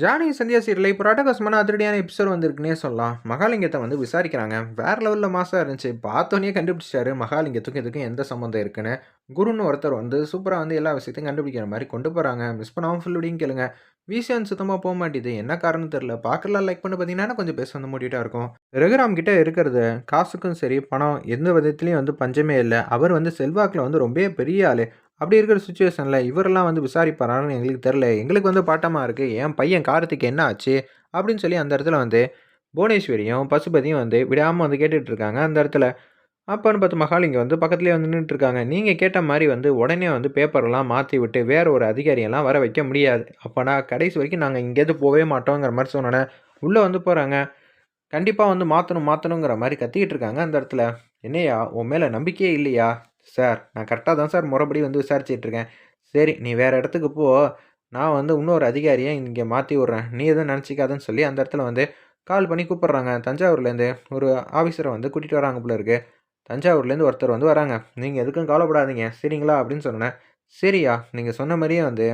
ஜானகி சந்தியா சீரியலில் இப்போ ராட்டகாசமான அதிரடியான எபிசோட் வந்திருக்குன்னே சொல்லலாம். மகாலிங்கத்தை வந்து விசாரிக்கிறாங்க. வேற லெவலில் மாசாக இருந்துச்சு. பார்த்தோன்னே கண்டுபிடிச்சாரு மகாலிங்கத்துக்கும் இதுக்கும் எந்த சம்மந்தம் இருக்குன்னு. குருன்னு ஒருத்தர் வந்து சூப்பராக வந்து எல்லா விஷயத்தையும் கண்டுபிடிக்கிற மாதிரி கொண்டு போகிறாங்க மிஸ் பண்ணாமல் ஃபுல்லுடையும் கேளுங்க. விசியான் சுத்தமாக போக மாட்டேது. என்ன காரணம் தெரில பார்க்கலாம் லைக் பண்ணி பார்த்தீங்கன்னா கொஞ்சம் பேச வந்து மூடிட்டா இருக்கும். ரகுராம் கிட்ட இருக்கிறது காசுக்கும் சரி பணம் எந்த விதத்துலையும் வந்து பஞ்சமே இல்லை. அவர் வந்து செல்வாக்கில் வந்து ரொம்ப பெரிய ஆள். அப்படி இருக்கிற சுச்சுவேஷனில் இவரெல்லாம் வந்து விசாரிப்பாரான்னு எங்களுக்கு தெரில எங்களுக்கு வந்து பாட்டமாக இருக்குது என் பையன் காரத்துக்கு என்ன ஆச்சு? அப்படின்னு சொல்லி அந்த இடத்துல வந்து புவனேஸ்வரியும் பசுபதியும் வந்து விடாமல் வந்து கேட்டுட்ருக்காங்க அந்த இடத்துல அப்போன்னு பார்த்து இங்கே வந்து பக்கத்துலேயே வந்து நின்றுட்டுருக்காங்க நீங்கள் கேட்ட மாதிரி வந்து உடனே வந்து பேப்பரெல்லாம் மாற்றி விட்டு வேற ஒரு அதிகாரியெல்லாம் வர வைக்க முடியாது. அப்போனா கடைசி வரைக்கும் நாங்கள் இங்கேருந்து போகவே மாட்டோங்கிற மாதிரி சொன்னோன்னே உள்ளே வந்து போகிறாங்க கண்டிப்பாக வந்து மாற்றணும் மாற்றணுங்கிற மாதிரி கத்திக்கிட்டு இருக்காங்க அந்த இடத்துல. என்னையா உன் மேலே நம்பிக்கையே இல்லையா? சார் நான் கரெக்டாக தான் சார் முறைப்படி வந்து விசாரிச்சிட்ருக்கேன் சரி நீ வேறு இடத்துக்கு போ. நான் வந்து இன்னொரு அதிகாரியை இங்கே மாற்றி விட்றேன். நீ எதுவும் நினச்சிக்காதுன்னு சொல்லி அந்த இடத்துல வந்து கால் பண்ணி கூப்பிட்றாங்க. தஞ்சாவூர்லேருந்து ஒரு ஆஃபீஸரை வந்து கூட்டிகிட்டு வராங்க போல இருக்குது தஞ்சாவூர்லேருந்து ஒருத்தர் வந்து வராங்க. நீங்கள் எதுக்கும் கவலைப்படாதீங்க. சரிங்களா? அப்படின்னு சொன்னேன் சரியா நீங்கள் சொன்ன மாதிரியே வந்து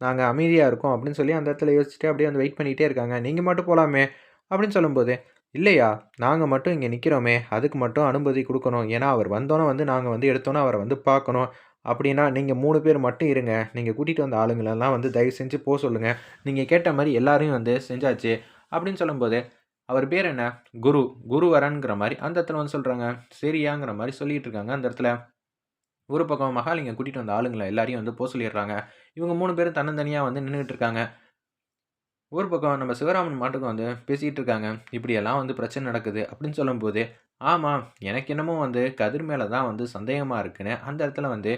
நாங்கள் அமைதியாக இருக்கோம். அப்படின்னு சொல்லி அந்த இடத்துல யோசிச்சுட்டு அப்படியே வந்து வெயிட் பண்ணிகிட்டே இருக்காங்க. நீங்கள் மட்டும் போகலாமே அப்படின்னு சொல்லும்போது இல்லையா நாங்கள் மட்டும் இங்கே நிற்கிறோமே அதுக்கு மட்டும் அனுமதி கொடுக்கணும். ஏன்னா அவர் வந்தோன்னே வந்து நாங்கள் வந்து எடுத்தோன்னே அவரை வந்து பார்க்கணும். அப்படின்னா நீங்கள் மூணு பேர் மட்டும் இருங்க. நீங்கள் கூட்டிகிட்டு வந்த ஆளுங்களெல்லாம் வந்து தயவு செஞ்சு போக சொல்லுங்கள் நீங்கள் கேட்ட மாதிரி எல்லாரையும் வந்து செஞ்சாச்சு. அப்படின்னு சொல்லும்போது அவர் பேர் என்ன? குரு. குருவரன்கிற மாதிரி அந்த இடத்துல வந்து சொல்கிறாங்க சரியாங்கிற மாதிரி சொல்லிகிட்டு இருக்காங்க. அந்த இடத்துல ஒரு பக்கம் மகாலிங்க கூட்டிகிட்டு வந்த ஆளுங்களை எல்லாரையும் வந்து போக சொல்லிடுறாங்க. இவங்க மூணு பேரும் தன்னந்தனியாக வந்து நின்றுட்டு இருக்காங்க. ஒரு பக்கம் நம்ம சிவராமன் மாட்டுக்கும் வந்து பேசிகிட்டு இருக்காங்க. இப்படியெல்லாம் வந்து பிரச்சனை நடக்குது அப்படின்னு சொல்லும்போது ஆமாம் எனக்கு என்னமோ வந்து கதிர் மேலே தான் வந்து சந்தேகமாக இருக்குன்னு அந்த இடத்துல வந்து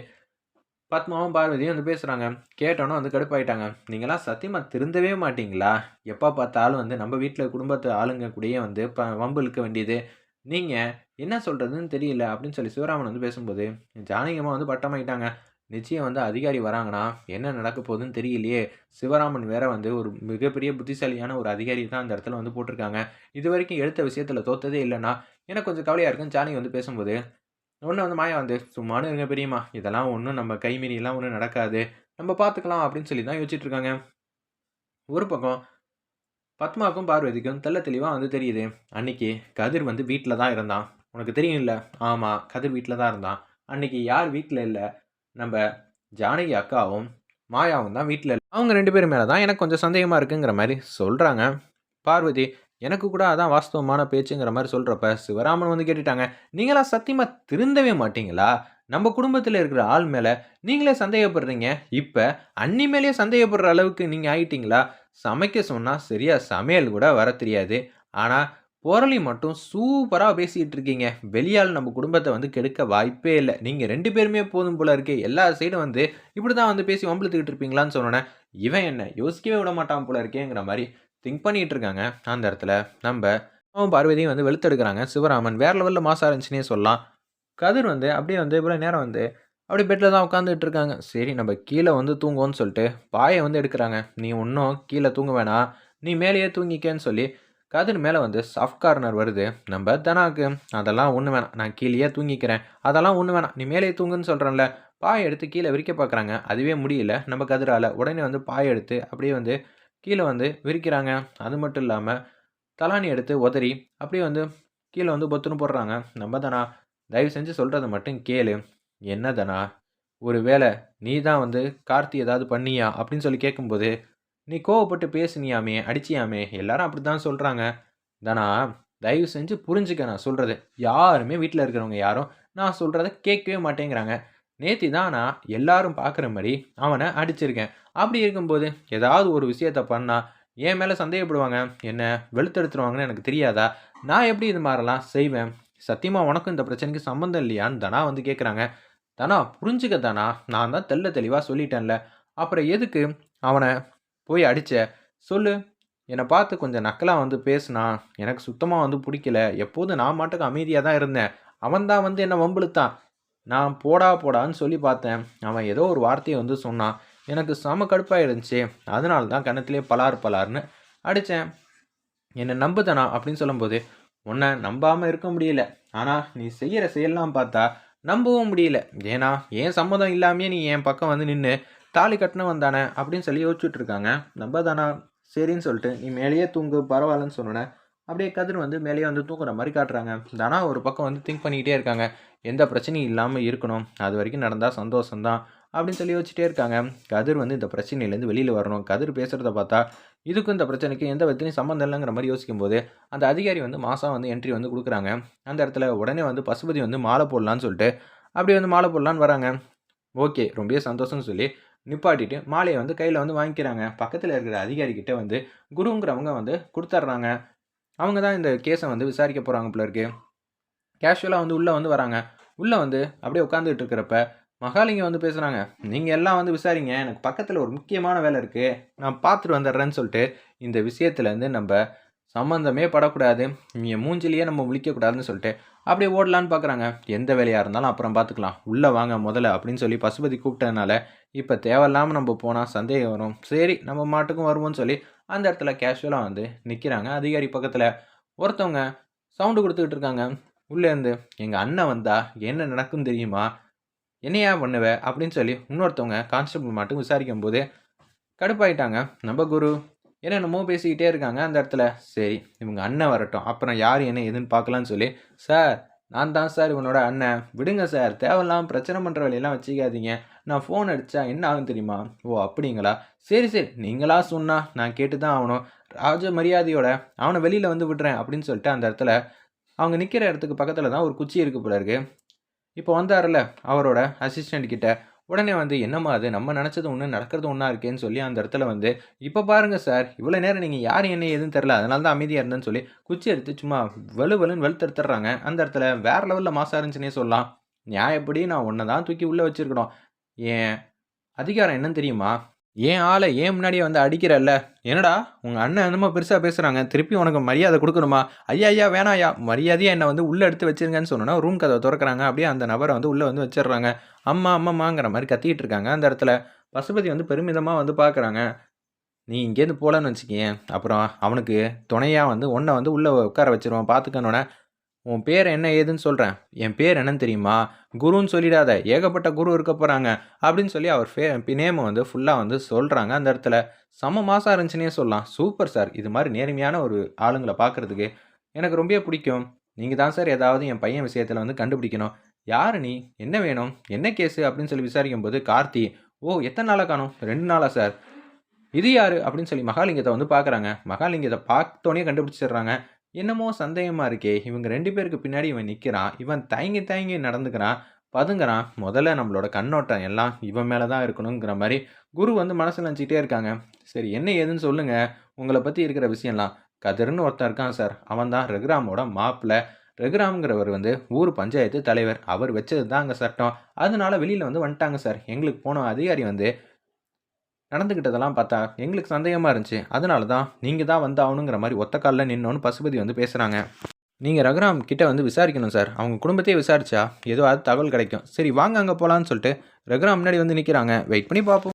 பத்மாவும் பார்வதியும் வந்து பேசுகிறாங்க கேட்டோன்னே வந்து கடுப்பாயிட்டாங்க. நீங்களாம் சத்தியமாக திருந்தவே மாட்டீங்களா? எப்போ பார்த்தாலும் வந்து நம்ம வீட்டில் குடும்பத்து ஆளுங்க கூடயே வந்து ப வம்பு இழுக்க வேண்டியது. நீங்கள் என்ன சொல்கிறதுன்னு தெரியல அப்படின்னு சொல்லி சிவராமன் வந்து பேசும்போது ஜானகியமாக வந்து பட்டமாயிட்டாங்க. நிச்சயம் வந்து அதிகாரி வராங்கன்னா என்ன நடக்க போகுதுன்னு தெரியலையே. சிவராமன் வேற வந்து ஒரு மிகப்பெரிய புத்திசாலியான ஒரு அதிகாரி தான் அந்த இடத்துல வந்து போட்டிருக்காங்க. இது வரைக்கும் எடுத்த விஷயத்தில் தோத்ததே இல்லைன்னா எனக்கு கொஞ்சம் கவலையாக இருக்குன்னு ஜானகி வந்து பேசும்போது ஒன்று வந்து மாயா வந்து சும்மானு இருங்க பெரியம்மா. இதெல்லாம் ஒன்றும் நம்ம கைமீறியெல்லாம் ஒன்றும் நடக்காது. நம்ம பார்த்துக்கலாம் அப்படின்னு சொல்லி தான் யோசிச்சுட்டு இருக்காங்க. ஒரு பக்கம் பத்மாவுக்கும் பார்வதிக்கும் தெள்ள தெளிவாக வந்து தெரியுது. அன்னைக்கு கதிர் வந்து வீட்டில் தான் இருந்தான். உனக்கு தெரியும்ல? ஆமாம் கதிர் வீட்டில் தான் இருந்தான். அன்னைக்கு யார் வீட்டில் இல்லை? நம்ம ஜானகி அக்காவும் மாயாவும் தான் வீட்டில் இல்லை. அவங்க ரெண்டு பேரும் மேலே தான் எனக்கு கொஞ்சம் சந்தேகமாக இருக்குங்கிற மாதிரி சொல்கிறாங்க பார்வதி எனக்கு கூட அதான் வாஸ்தவமான பேச்சுங்கிற மாதிரி சொல்கிறப்ப சிவராமன் வந்து கேட்டுட்டாங்க நீங்களா சத்தியமாக திருந்தவே மாட்டீங்களா? நம்ம குடும்பத்தில் இருக்கிற ஆள் மேலே நீங்களே சந்தேகப்படுறீங்க. இப்போ அன்னி மேலேயே சந்தேகப்படுற அளவுக்கு நீங்கள் ஆகிட்டீங்களா சமைக்க சொன்னால் சரியாக சமையல் கூட வர தெரியாது. ஆனால் பொரளி மட்டும் சூப்பராக பேசிகிட்டு இருக்கீங்க. வெளியால் நம்ம குடும்பத்தை வந்து கெடுக்க வாய்ப்பே இல்லை. நீங்கள் ரெண்டு பேருமே போதும் போல இருக்கே. எல்லா சைடும் வந்து இப்படி தான் வந்து பேசி வம்பளத்துக்கிட்டு இருப்பீங்களான்னு சொன்னோன்னே இவன் என்ன யோசிக்கவே விட மாட்டான் போல இருக்கேங்கிற மாதிரி திங்க் பண்ணிகிட்டு இருக்காங்க அந்த இடத்துல நம்ம அவன் பார்வதியும் வந்து வெளுத்தெடுக்கிறாங்க. சிவராமன் வேற லெவலில் மாசா இருந்துச்சுன்னே சொல்லலாம். கதிர் வந்து அப்படியே வந்து இவ்வளோ நேரம் வந்து அப்படியே பெட்டில் தான் உட்காந்துட்டு இருக்காங்க சரி நம்ம கீழே வந்து தூங்குவோன்னு சொல்லிட்டு பாயை வந்து எடுக்கிறாங்க. நீ ஒன்றும் கீழே தூங்க வேணாம். நீ மேலேயே தூங்கிக்கேன்னு சொல்லி கதிர் மேலே வந்து சாஃப்ட் கார்னர் வருது. நம்ம தனாக்கு அதெல்லாம் ஒன்று வேணாம். நான் கீழேயே தூங்கிக்கிறேன். அதெல்லாம் ஒன்று வேணாம். நீ மேலேயே தூங்குன்னு சொல்கிறேன்ல பாயை எடுத்து கீழே விரிக்க பார்க்குறாங்க. அதுவே முடியல. நம்ம கதிரால் உடனே வந்து பாயை எடுத்து அப்படியே வந்து கீழே வந்து விரிக்கிறாங்க. அது மட்டும் இல்லாமல் தலானி எடுத்து உதறி அப்படியே வந்து கீழே வந்து பொத்துன்னு போடுறாங்க. நம்ம தானா? தயவு செஞ்சு சொல்கிறத மட்டும் கேளு. என்ன தானா? ஒரு வேளை நீ தான் வந்து கார்த்தி ஏதாவது பண்ணியா? அப்படின்னு சொல்லி கேட்கும்போது நீ கோவப்பட்டு பேசுனியாமே அடிச்சியாமே? எல்லாரும் அப்படி தான் சொல்கிறாங்க தானா? தயவு செஞ்சு புரிஞ்சுக்க நான் சொல்கிறது யாருமே வீட்டில் இருக்கிறவங்க யாரும் நான் சொல்கிறத கேட்கவே மாட்டேங்கிறாங்க. நேத்தி தான் நான் எல்லாரும் பார்க்குற மாதிரி அவனை அடிச்சிருக்கேன். அப்படி இருக்கும்போது ஏதாவது ஒரு விஷயத்த பண்ணால் என் மேலே சந்தேகப்படுவாங்க. என்ன வெளுத்தெடுத்துருவாங்கன்னு எனக்கு தெரியாதா? நான் எப்படி இது மாதிரிலாம் செய்வேன்? சத்தியமாக உனக்கும் இந்த பிரச்சனைக்கு சம்மந்தம் இல்லையான்னு தானா வந்து கேட்குறாங்க தானா புரிஞ்சுக்க தானா நான் தான் தெல்ல தெளிவாக சொல்லிட்டேன்ல. அப்புறம் எதுக்கு அவனை போய் அடித்த சொல்லு. என்னை பார்த்து கொஞ்சம் நக்கலாக வந்து பேசுனா எனக்கு சுத்தமாக வந்து பிடிக்கல. எப்போதும் நான் மாட்டுக்கு அமைதியாக தான் இருந்தேன். அவன் தான் வந்து என்னை வம்பிழுத்தான். நான் போடா போடான்னு சொல்லி பார்த்தேன். அவன் ஏதோ ஒரு வார்த்தையை வந்து சொன்னான். எனக்கு செம கடுப்பாக இருந்துச்சு அதனால தான் கணத்திலே பலார் பலார்னு அடித்தேன். என்னை நம்புதனா? அப்படின்னு சொல்லும்போது உன்னை நம்பாமல் இருக்க முடியல. ஆனால் நீ செய்கிற செயல்லாம் பார்த்தா நம்பவும் முடியல. ஏன்னா ஏன் சம்மதம் இல்லாமையே நீ என் பக்கம் வந்து நின்று தாலி கட்டின வந்தானே? அப்படின்னு சொல்லி யோசிச்சுட்ருக்காங்க நம்பதானா? தானா சரின்னு சொல்லிட்டு நீ மேலேயே தூங்கு பரவாயில்லன்னு சொன்னேன் அப்படியே கதிர் வந்து மேலேயே வந்து தூங்குற மாதிரி காட்டுறாங்க. தானா ஒரு பக்கம் வந்து திங்க் பண்ணிக்கிட்டே இருக்காங்க. எந்த பிரச்சனையும் இல்லாமல் இருக்கணும். அது வரைக்கும் நடந்தால் சந்தோஷம்தான் அப்படின்னு சொல்லி வச்சுட்டே இருக்காங்க. கதிர் வந்து இந்த பிரச்சனையிலேருந்து வெளியில் வரணும். கதிர் பேசுகிறத பார்த்தா இதுக்கும் இந்த பிரச்சனைக்கு எந்த விதத்துலையும் சம்மந்தம் இல்லைங்கிற மாதிரி யோசிக்கும் போது அந்த அதிகாரி வந்து மாதம் வந்து என்ட்ரி வந்து கொடுக்குறாங்க. அந்த இடத்துல உடனே வந்து பசுபதி வந்து மாலை போடலான்னு சொல்லிட்டு அப்படியே வந்து மாலை போடலான்னு வராங்க. ஓகே ரொம்ப சந்தோஷம்னு சொல்லி நிப்பாட்டிட்டு மாலையை வந்து கையில் வந்து வாங்கிக்கிறாங்க. பக்கத்தில் இருக்கிற அதிகாரிக்கிட்ட வந்து குருங்கிறவங்க வந்து கொடுத்துட்றாங்க அவங்க தான் இந்த கேஸை வந்து விசாரிக்க போகிறாங்க போல இருக்கு. கேஷுவலாக வந்து உள்ளே வந்து வராங்க. உள்ளே வந்து அப்படியே உட்காந்துட்டு இருக்கிறப்ப மகாலிங்கம் வந்து பேசுகிறாங்க நீங்கள் எல்லாம் வந்து விசாரிங்க எனக்கு பக்கத்தில் ஒரு முக்கியமான வேலை இருக்குது நான் பார்த்துட்டு வந்துடுறேன்னு சொல்லிட்டு இந்த விஷயத்துலேருந்து நம்ம சம்மந்தமே படக்கூடாது. நீங்கள் மூஞ்சிலேயே நம்ம முழிக்கக்கூடாதுன்னு சொல்லிட்டு அப்படியே ஓடலான்னு பார்க்குறாங்க எந்த வேலையாக இருந்தாலும் அப்புறம் பார்த்துக்கலாம். உள்ளே வாங்க முதல்ல அப்படின்னு சொல்லி பசுபதி கூப்பிட்டதுனால இப்போ தேவையில்லாமல் நம்ம போனால் சந்தேகம் வரும். சரி நம்ம மாட்டுக்கும் வருவோம்னு சொல்லி அந்த இடத்துல கேஷுவலாக வந்து நிற்கிறாங்க அதிகாரி பக்கத்தில் ஒருத்தவங்க சவுண்டு கொடுத்துக்கிட்டு இருக்காங்க. உள்ளேருந்து எங்கள் அண்ணன் வந்தால் என்ன நடக்கும் தெரியுமா? என்னையா பண்ணுவேன் அப்படின்னு சொல்லி இன்னொருத்தவங்க கான்ஸ்டபிள் மட்டும் விசாரிக்கும் போது கடுப்பாயிட்டாங்க. நம்ம குரு என்னென்னமோ பேசிக்கிட்டே இருக்காங்க அந்த இடத்துல. சரி இவங்க அண்ணன் வரட்டும். அப்புறம் யார் என்ன எதுன்னு பார்க்கலான்னு சொல்லி சார் நான் தான் சார் இவனோட அண்ணன். விடுங்க சார். தேவையில்லாமல் பிரச்சனை பண்ணுற வேலையெல்லாம் வச்சுக்காதீங்க. நான் ஃபோன் அடித்தா என்ன ஆகும் தெரியுமா? ஓ அப்படிங்களா? சரி சரி. நீங்களா சொன்னா நான் கேட்டு தான் ஆகணும். ராஜ மரியாதையோட அவனை வெளியில் வந்து விடுறேன் அப்படின்னு சொல்லிட்டு அந்த இடத்துல அவங்க நிற்கிற இடத்துக்கு பக்கத்தில் தான் ஒரு குச்சி இருக்கு போல இருக்கு. இப்போ வந்தார்ல அவரோட அசிஸ்டண்ட் கிட்ட. உடனே வந்து என்னம்மா அது? நம்ம நினச்சது ஒன்று நடக்கிறது ஒன்றா இருக்கேன்னு சொல்லி அந்த இடத்துல வந்து இப்போ பாருங்கள் சார் இவ்வளோ நேரம் நீங்கள் யார் என்ன எதுவும் தெரில அதனால தான் அமைதியாக இருந்தேன்னு சொல்லி குச்சி எடுத்து சும்மா வலு வலுன்னு வெளுத்தெடுத்துட்றாங்க. அந்த இடத்துல வேறு லெவலில் மாசா இருந்துச்சுன்னே சொல்லலாம். நியாயப்படி நான் ஒன்றை தான் தூக்கி உள்ளே வச்சுருக்கணும். ஏன்? அதிகாரம் என்னன்னு தெரியுமா? ஏன் ஆளை ஏன் முன்னாடியே வந்து அடிக்கிறல்ல? என்னடா உங்கள் அண்ணன் என்னமோ பெருசாக பேசுகிறாங்க திருப்பி உனக்கு மரியாதை கொடுக்கணுமா? ஐயா ஐயா வேணாம் ஐயா. மரியாதையாக என்னை வந்து உள்ளே எடுத்து வச்சிருங்கன்னு சொன்னோன்னா ரூம் கதவை திறக்கிறாங்க. அப்படியே அந்த நபரை வந்து உள்ளே வந்து வச்சிடுறாங்க. அம்மா அம்மாங்கிற மாதிரி கத்திக்கிட்டு இருக்காங்க அந்த இடத்துல. பசுபதி வந்து பெருமிதமாக வந்து பார்க்குறாங்க நீ இங்கேருந்து போகலன்னு வச்சுக்கேன் அப்புறம் அவனுக்கு துணையாக வந்து உன்னை வந்து உள்ளே உட்கார வச்சிருவான் பார்த்துக்கணுன்னே உன் பேர் என்ன ஏதுன்னு சொல்கிறேன் என் பேர் என்னன்னு தெரியுமா? குருன்னு சொல்லிடாத. ஏகப்பட்ட குரு இருக்க போகிறாங்க அப்படின்னு சொல்லி அவர் ஃபே நேமை வந்து ஃபுல்லாக வந்து சொல்கிறாங்க அந்த இடத்துல. செம மாதம் இருந்துச்சுன்னே சொல்லலாம். சூப்பர் சார் இது மாதிரி நேர்மையான ஒரு ஆளுங்களை பார்க்குறதுக்கு எனக்கு ரொம்ப பிடிக்கும். நீங்கள் தான் சார் ஏதாவது என் பையன் விஷயத்தில் வந்து கண்டுபிடிக்கணும். யார் நீ? என்ன வேணும்? என்ன கேஸு அப்படின்னு சொல்லி விசாரிக்கும் போது கார்த்தி ஓ எத்தனை நாளாக காணும்? ரெண்டு நாளாக சார் இது யார்? அப்படின்னு சொல்லி மகாலிங்கத்தை வந்து பார்க்குறாங்க மகாலிங்கத்தை பார்த்தோன்னே கண்டுபிடிச்சிடுறாங்க. என்னமோ சந்தேகமாக இருக்கே. இவங்க ரெண்டு பேருக்கு பின்னாடி இவன் நிற்கிறான் இவன் தயங்கி தயங்கி நடந்துக்கிறான். பதுங்குறான். முதல்ல நம்மளோட கண்ணோட்டம் எல்லாம் இவன் மேலே தான் இருக்கணுங்கிற மாதிரி குரு வந்து மனசில் நினச்சிக்கிட்டே இருக்காங்க. சரி என்ன ஏதுன்னு சொல்லுங்கள் உங்களை பற்றி இருக்கிற விஷயம்லாம். கதிர்னு ஒருத்தன் இருக்கான் சார். அவன் தான் ரகுராமோட மாப்பிள்ளை. ரகுராம்ங்கிறவர் வந்து ஊர் பஞ்சாயத்து தலைவர். அவர் வச்சது தான் அங்கே சட்டம். அதனால வெளியில் வந்து வந்துட்டாங்க சார். எங்களுக்கு போன அதிகாரி வந்து நடந்துக்கிட்டதெல்லாம் பார்த்தா எங்களுக்கு சந்தேகமாக இருந்துச்சு. அதனால தான் நீங்கள் தான் வந்து ஆகணுங்கிற மாதிரி ஒத்த காலில் நின்னோன்னு பசுபதி வந்து பேசுகிறாங்க நீங்கள் ரகுராம் கிட்டே வந்து விசாரிக்கணும் சார். அவங்க குடும்பத்தையே விசாரிச்சா ஏதோ அது தகவல் கிடைக்கும். சரி வாங்க அங்கே போகலான்னு சொல்லிட்டு ரகுராம் முன்னாடி வந்து நிற்கிறாங்க வெயிட் பண்ணி பார்ப்போம்.